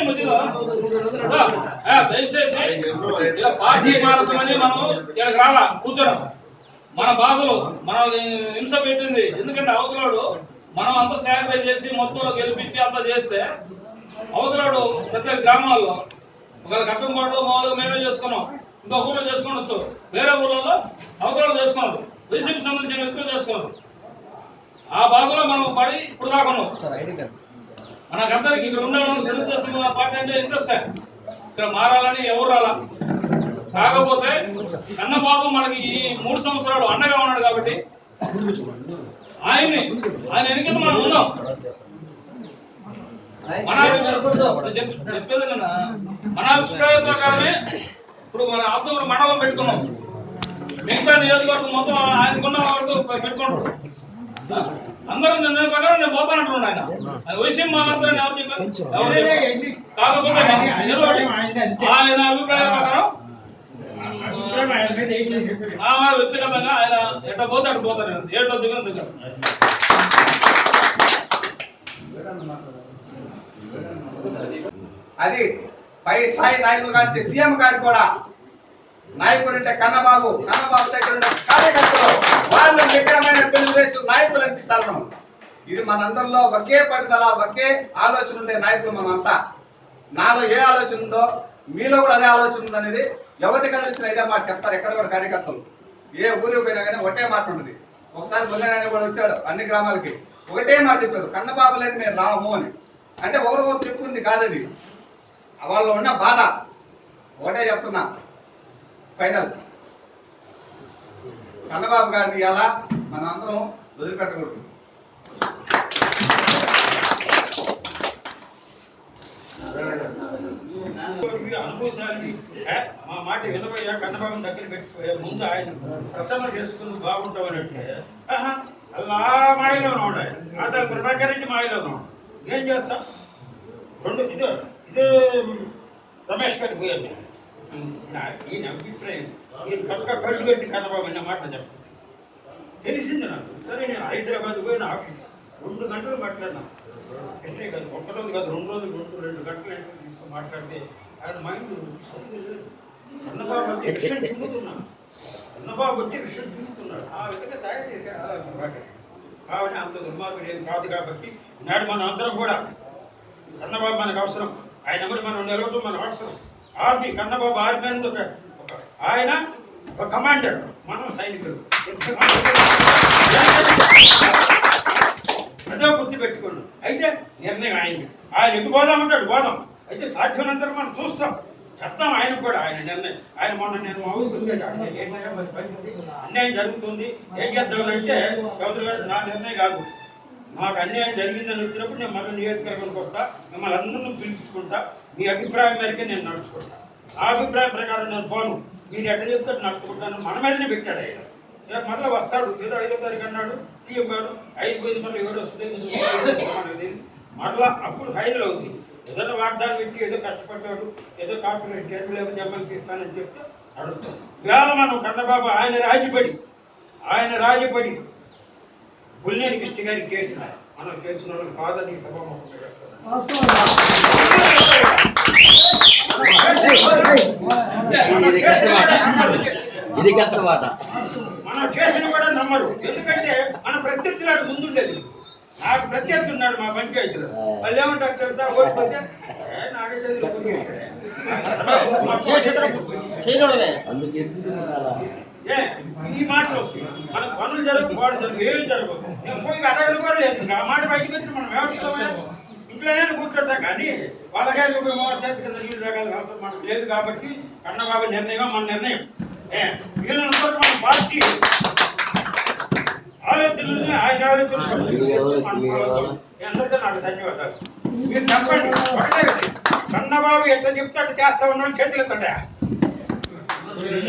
ఈ మధ్యలో దయచేసి ఇలా పార్టీ మారతామని మనం ఇక్కడికి రాలా కూర్చోడం మన బాధలు మనం హింస పెట్టింది. ఎందుకంటే అవతలాడు మనం అంతా సేకరణ చేసి మొత్తంలో గెలిపించి అంతా చేస్తే అవతలాడు ప్రతి గ్రామాల్లో ఒకవేళ కట్టంపాడులో మామూలుగా మేమే చేసుకున్నాం. ఇంకో ఊళ్ళో చేసుకోవచ్చు వేరే ఊళ్ళలో అవతలాడు చేసుకున్నారు వైసీపీ సంబంధించిన వ్యక్తులు చేసుకున్నారు. ఆ బాధలో మనం పడి ఇప్పుడు దాకా ఉన్నాం. మనకందరికి ఇక్కడ ఉన్న పార్టీ అంటే ఇంట్రెస్ట్ ఇక్కడ మారాలని ఎవరు రాలా? కాకపోతే కన్నబాబు మనకి ఈ మూడు సంవత్సరాలు అండగా ఉన్నాడు కాబట్టి ఆయన్ని ఆయన ఎన్నికలు మనం ఉన్నాం మన చెప్ప- చెప్పేది మన అభిప్రాయ ప్రకారమే ఇప్పుడు మన ఆత్మూరు మండలం పెట్టుకున్నాం. మిగతా నియోజకవర్గం మొత్తం ఆయనకున్న వరకు పెట్టుకుంటారు? అందరూ నిర్ణయం ప్రకారం నేను పోతానంటున్నాను ఆయన. అది వైసీపీ మాట్లాడతారని ఎవరు చెప్పారు? ఎవరు కాకపోతే ఏదో ఒకటి ఆయన అభిప్రాయం ప్రకారం ఆ వ్యక్తిగతంగా ఆయన ఎట్లా పోతే అటు పోతారు ఏటో దిగిన దిగ అది పై స్థాయి నాయకులు కానీ సీఎం గారు కూడా నాయకుడు అంటే కన్నబాబు. కన్నబాబు దగ్గర ఉన్న కార్యకర్తలు వాళ్ళ విక్రమైన పిల్లలు నాయకులు అనిపించాలి ఇది మనందరిలో ఒకే పట్టుదల ఒకే ఆలోచన ఉండే నాయకులు మనమంతా. నాలో ఏ ఆలోచన ఉందో మీలో కూడా అదే ఆలోచన ఉందనేది ఎవరికి కలిసిన ఇదే మాట చెప్తారు. ఎక్కడ కూడా కార్యకర్తలు. ఏ ఊరికి పోయినా కానీ ఒకటే మాట ఉంటుంది. ఒకసారి బుల్లనాయన కూడా వచ్చాడు అన్ని గ్రామాలకి. ఒకటే మాట చెప్పారు కన్నబాబు లేదు మేము రాము అని. అంటే ఒకరు ఒకరు చెప్పుకుంది కాదు అది. వాళ్ళు ఉన్న బాధ. ఒకటే చెప్తున్నా. ఫైనల్ కన్నబాబు గారిని ఎలా మన అందరం వదిలిపెట్టకూడదు. అనుభూశాలి మా మాట వినబోయా కన్నబాబుని దగ్గర పెట్టిపోయా ముందు ఆయన ప్రసన్న చేసుకుని బాగుంటామనంటే అలా మాయలో ఉన్నాడు ఆయన. ప్రభాకర్ రెడ్డి మాయలో ఉన్నాడు. ఏం చేస్తాం? రెండు ఇదే ఇదే రమేష్ గారికి పోయాను నేను. ఈయన అభిప్రాయం. ఈయన పక్క కళ్ళు కట్టి కన్నబాబు అన్న మాట చెప్పండి తెలిసింది నాకు. సరే నేను హైదరాబాద్ పోయిన ఆఫీస్. రెండు గంటలు మాట్లాడినా. ఎట్లే కాదు ఒక్క రోజు కాదు రెండు రోజులు రెండు రెండు గంటలు ఎంటర్ తీసుకొని మాట్లాడితే ఆయన మైండ్ అన్నబాబు అంటే విషయం చూపుతున్నా అన్నబాబు అంటే విషయం చూపుతున్నాడు ఆ విధంగా తయారు చేశాడు కాబట్టి అంత దుర్మార్గుడు ఏం కాదు కాబట్టి నాడు మనం అందరం కూడా కన్నబాబు మనకు అవసరం. ఆయన కూడా మనం నిలవటం మనకు అవసరం. ఆర్మీ కన్నబాబు ఆర్మీ అనేది ఒక ఆయన ఒక కమాండర్ మనం సైనికులు. అదే గుర్తు అయితే నిర్ణయం ఆయనది. ఆయన ఎటు పోదామంటాడు పోదాం. అయితే సాధ్యమైనంతరం మనం చూస్తాం. చెప్తాం ఆయన కూడా. ఆయన నిర్ణయం. ఆయన మొన్న నేను మా ఊరికి అన్యాయం జరుగుతుంది. ఏం చేద్దామంటే గౌతమ్ గారు నా నిర్ణయం కాదు. మాకు అన్యాయం జరిగిందని వచ్చినప్పుడు నేను మరో నియోజకవర్గానికి వస్తా. మిమ్మల్ని అందరినీ పిలుచుకుంటా మీ అభిప్రాయం మేరకే నేను నడుచుకుంటా. ఆ అభిప్రాయం ప్రకారం నేను పోను. మీరు ఎట్లా చెప్తే నడుచుకుంటాను. మన మీదనే పెట్టాడు ఆయన. రేపు మళ్ళీ వస్తాడు. ఏదో ఐదో తారీఖు అన్నాడు. సీఎం గారు ఐదు పోయింది మళ్ళీ ఏడు వస్తుంది మరలా అప్పుడు ఫైనల్ అవుతుంది ఏదైనా వాగ్దానం పెట్టి ఏదో కష్టపడ్డాడు ఏదో కార్పొరేట్ కేసులు లేకపోతే ఎమ్మెల్సీ ఇస్తానని చెప్తే అడుగుతాం. ఇవాళ మనం కన్నబాబు ఆయన రాజీపడి ఆయన రాజీపడి బుల్లేని కృష్ణ గారికి చేసినారు మనం చేసిన వాళ్ళు కాదని ఈ సభాముఖంగా చెప్తున్నాను. ఇది కష్టమాట ఇది కష్టమాట మనం చేసిన కూడా నమ్మరు. ఎందుకంటే మన ప్రత్యర్థి నాడు ముందుండేది. నాకు ప్రత్యర్థి ఉన్నాడు మా పంచాయతీలో. వాళ్ళు ఏమంటారు తెలుసా? ఓడిపోతే "ఏ, నాకే తెలియదు, ఓడిపోయాడు." మా చేసేటప్పుడు అందుకు ఎందుకు తినాలా? ఏ, ఈ మాటలు వస్తాయి మన పనులు జరగవు వాడు జరగవు ఏం జరగవు. నేను పోయి అడగను కూడా లేదు. ఆ మాట బయటకు వచ్చి మనం ఏమడుగుతామా ఇంట్లోనే కూర్చుంటాం కానీ వాళ్ళకే చేతి కింద నీళ్ళు తాగాలి అవసరం మనకు లేదు కాబట్టి కన్నబాబు నిర్ణయం మన నిర్ణయం. ఏ మన పార్టీ ఆలోచనలు ఆయన ఆలోచనలు అందరికీ నాకు ధన్యవాదాలు. మీరు చెప్పండి ఒకటే. కన్నబాబు ఎట్లా చెప్తే అట్లా చేస్తా ఉన్నాడు చేతులు ఎత్తడా గుడ్